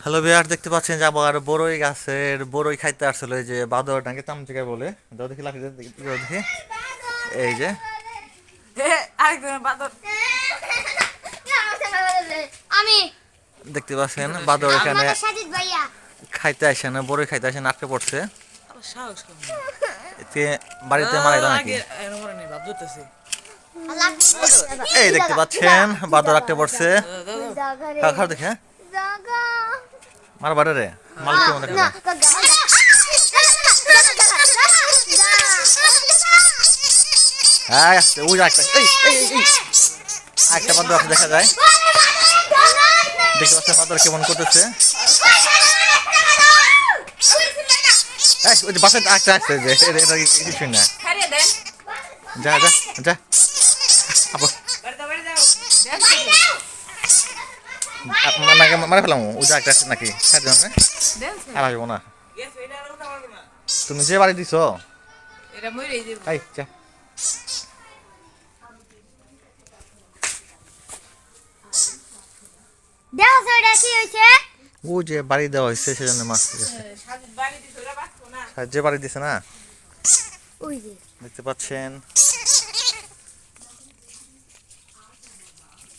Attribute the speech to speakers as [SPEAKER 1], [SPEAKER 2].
[SPEAKER 1] Hello Bihar দেখতে পাচ্ছেন যে আবার বড়ই গাছের বড়ই খাইতে আসছিল এই যে বাদর নাকি তামচিকা বলে। দাও দেখি লাঠি দেখি এই যে।
[SPEAKER 2] আরেকজন বাদর।
[SPEAKER 3] আমি।
[SPEAKER 1] দেখতে পাচ্ছেন বাদর এখানে খাইতে আসে না বড়ই খাইতে আসে না আটকে পড়ছে। এতে বাড়িতে মারা গেল নাকি? এই দেখতে পাচ্ছেন বাদর আটকে পড়ছে। দেখে মার বাড়ে রে। মালিক কেমন দেখা যায় হ্যাঁ ওই একটা এই এই এই, এই। একটা বাদর আছে দেখা যায়। দেখতে পাচ্ছেন বাদর কেমন করতেছে। ওই একটা আসছে যে এটা এটা না। যা যা যা। আবার
[SPEAKER 2] বাড়ি দাও বাড়ি দাও
[SPEAKER 1] আপ- নাকি মারে ফেলাম ওই যে একটা নাকি? খাই
[SPEAKER 2] দেন
[SPEAKER 1] আর আসব না। তুমি যে বাড়ি দিছো।
[SPEAKER 3] হয়েছে?
[SPEAKER 1] ও যে বাড়ি দেওয়া হয়েছে সেজন্য মাছ দিয়েছে।
[SPEAKER 2] সাজিদ বাড়ি দিছে ওরা বাঁচবো না।
[SPEAKER 1] আর যে বাড়ি দিছে না?
[SPEAKER 3] ওই যে।
[SPEAKER 1] দেখতে পাচ্ছেন।